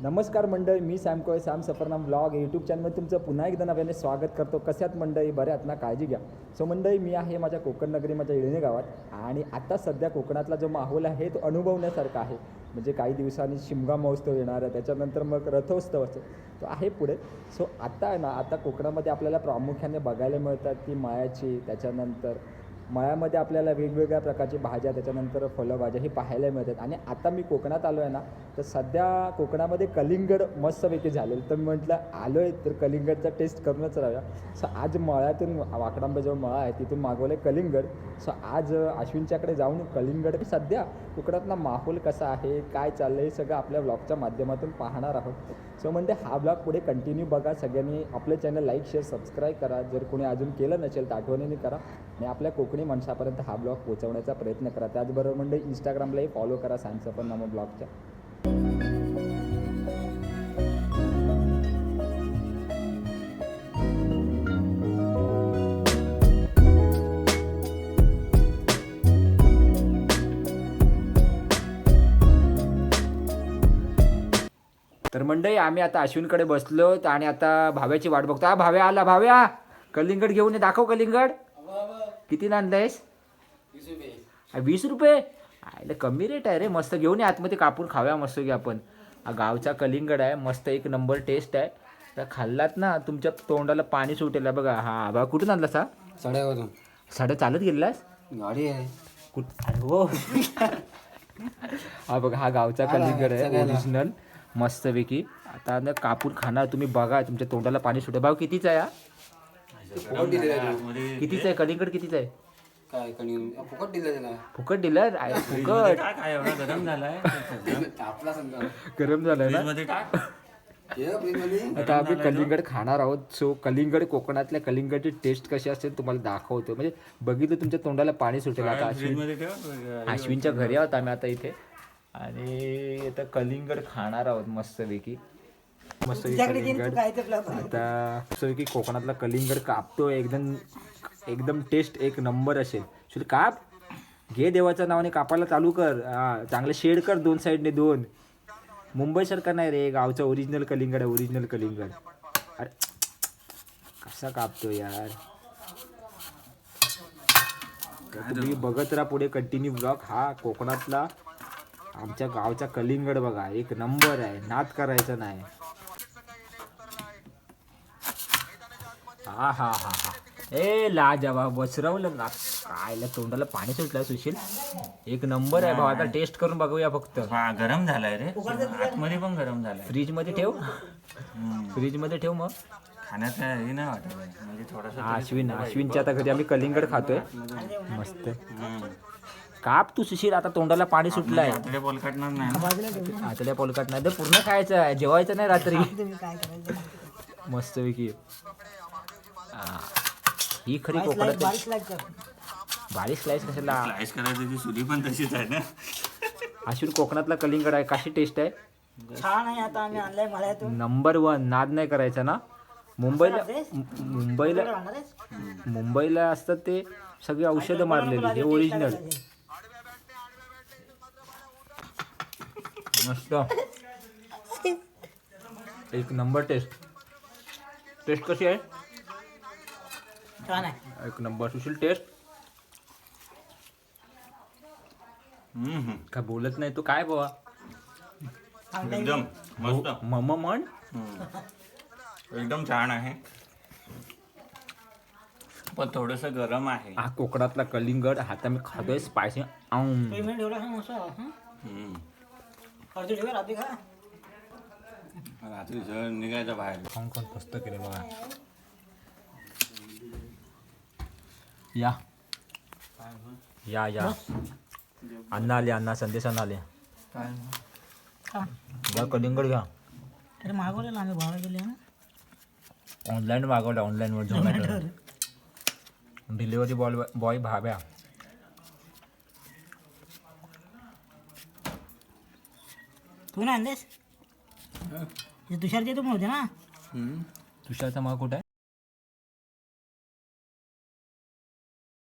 नमस्कार मंडळी मी Sam Koy Sam Safarnama vlog YouTube चॅनलमध्ये तुमचं पुन्हा एकदा नव्याने स्वागत करतो. कशात मंडळी? बऱ्यात ना काळजी घ्या. सो मंडळी मी आहे माझ्या कोकण नगरी माझ्या इळणे गावात. आणि आता सध्या कोकणातला जो माहोल आहे तो अनुभवण्यासारखा आहे. म्हणजे काही दिवसांनी शिमगा महोत्सव येणार आहे त्याच्यानंतर मग रथोत्सव असतो तो आहे पुढे. सो आता ना आता कोकणामध्ये आपल्याला प्रामुख्याने बघायला मिळतात ती मायाची त्याच्यानंतर मळ्यामध्ये आपल्याला वेगवेगळ्या प्रकारची भाज्या त्याच्यानंतर फळभाज्या हे पाहायला मिळतात. आणि आता मी कोकणात आलो आहे ना तर सध्या कोकणामध्ये कलिंगड मस्तपैकी झालेलं. तर मी म्हटलं आलो आहे तर कलिंगडचा टेस्ट करूनच राहूया. सो आज मळ्यातून वाकडांबा मळा आहे तिथून मागवलं आहे कलिंगड. सो आज अश्विनच्याकडे जाऊन कलिंगड सध्या कोकणातला माहोल कसा आहे काय चाललं आहे हे सगळं आपल्या ब्लॉगच्या माध्यमातून पाहणार आहोत. सो म्हणजे हा ब्लॉग पुढे कंटिन्यू बघा. सगळ्यांनी आपलं चॅनल लाईक शेअर सबस्क्राईब करा. जर कोणी अजून केलं नसेल तर आठवणीने करा. आणि आपल्या कोकणी माणसापर्यंत हा ब्लॉग पोहोचवण्याचा प्रयत्न करा. त्याचबरोबर म्हणजे इंस्टाग्रामलाही फॉलो करा सायन्स नमो ब्लॉगच्या. तर मंडळी आम्ही आता अश्विनकडे बसलो आणि आता भाव्याची वाट बघतो. हा भाव्या आला भाव्या! कलिंगड घेऊन ये दाखव कलिंगड. किती आणलंयस वीस रुपये. आयला कमी रेट आहे रे. मस्त घेऊन ये आतमध्ये कापून खाऊया मस्त घे आपण. हा गावचा कलिंगड आहे. मस्त एक नंबर टेस्ट आहे. तर खाल्लात ना तुमच्या तोंडाला पाणी सुटेल. बघा हा बघा कुठून आणलास हा? साड्यावरून. साडे चालत गेलास गाडी आहे. कुठ? हो. हा बघा हा गावचा कलिंगड आहे. ओरिजिनल मस्तपैकी. आता ना कापून खाणार तुम्ही बघा तुमच्या तोंडाला पाणी सुटे भाऊ कितीचा आहे फुकट आहे. कितीचा आहे? कलिंगड कितीचा आहे? काय कणी फुकट दिलं त्याला. फुकट दिलं आहे, फुकट. काय एवढा गरम झालाय? तापला समजा. गरम झालं ना? मध्ये टाक. ये फ्रीजमध्ये आता आम्ही कलिंगड खाणार आहोत. सो कलिंगड कोकणातल्या कलिंगडची टेस्ट कशी असते तुम्हाला दाखवतो म्हणजे बघितलं तुमच्या तोंडाला पाणी सुटेल आता फ्रीज अश्विनमध्ये ठेव. अश्विनच्या घरी आहोत आम्ही आता इथे. आणि आता कलिंगड खाणार आहोत मस्तपैकी. मस्त कलिंगड आता मस्तपैकी कोकणातला कलिंगड कापतो एकदम एकदम टेस्ट एक नंबर असेल. शुद्ध काप. घे देवाच्या नावाने कापायला चालू कर. हा चांगलं शेड कर दोन साईडने दोन. मुंबई सारखा नाही रे गावचा ओरिजिनल कलिंगड आहे ओरिजिनल कलिंगड. अरे कसा कापतो यार. तुम्ही बघत राहा पुढे कंटिन्यू ब्लॉग हा कोकणातला आमच्या गावचा कलिंगड बघा एक नंबर आहे. नाद करायचा नाही. हा हा हा हा. ए लाजवाब बसरवलं ना. कायला तोंडाला पाणी सुटलं सुशील. एक नंबर आहे भाऊ आता टेस्ट करून बघूया फक्त. हा गरम झालाय रे. आतमध्ये पण गरम झालाय. फ्रीजमध्ये ठेव. फ्रीजमध्ये ठेव मग. खाण्यात हे नाही वाटत आहे. म्हणजे थोडस हा, अश्विन अश्विनच्या आता घरी आम्ही कलिंगड खातोय. मस्त. काप तू सुशील. आता तोंडाला पाणी सुटलंय. आतडे बोलकटणार नाही ना. आतल्या पोलकाट नाही तर पूर्ण खायचं आहे. जेवायचं नाही रात्री. मस्तपैकी हा. ही खरी कोकणात बारीक स्लाइस कशाला? स्लाइस करायची ती सुरी पण तशीच आहे ना. अश्विन कोकणातला कलिंगड आहे. कशी टेस्ट आहे? छान आहे आता आम्ही आणलाय मळ्यातून. नंबर वन नाद नाही करायचा ना? मुंबईला मु- मुंबईला आणणार आहेस? मुंबईला असतात ते सगळी औषधं मारलेली हे ओरिजिनल मस्त. एक नंबर टेस्ट टेस्ट कशी आहे? छान आहे एक नंबर. सुशील टेस्ट? हम्म. काय बोलत नाही तू? काय बाबा एकदम मस्त. मम म्हण. एकदम छान आहे. पण थोडस गरम आहे. हा कोकणातला कलिंगड हाता मी खातोय स्पायसी पेमेंट एवढा हा मस्त आहे, हं? हम्म. अर्धी ठेवा रात्री खा. रात्री जर निघायचं बाहेर. खाऊन खाऊन मस्त केलं बघा. या. या या. अण्णा आले अण्णा संदेश अण्णा आले. घ्या कलिंगड घ्या. अरे मागवलेलं आम्ही भावा गेले ना? ऑनलाईन मागवलं ऑनलाईनवर Zomato delivery boy boy Bhavya तू ना आणलेस हे तुषारचे तू होते ना? तुषारचा माग कुठं आहे?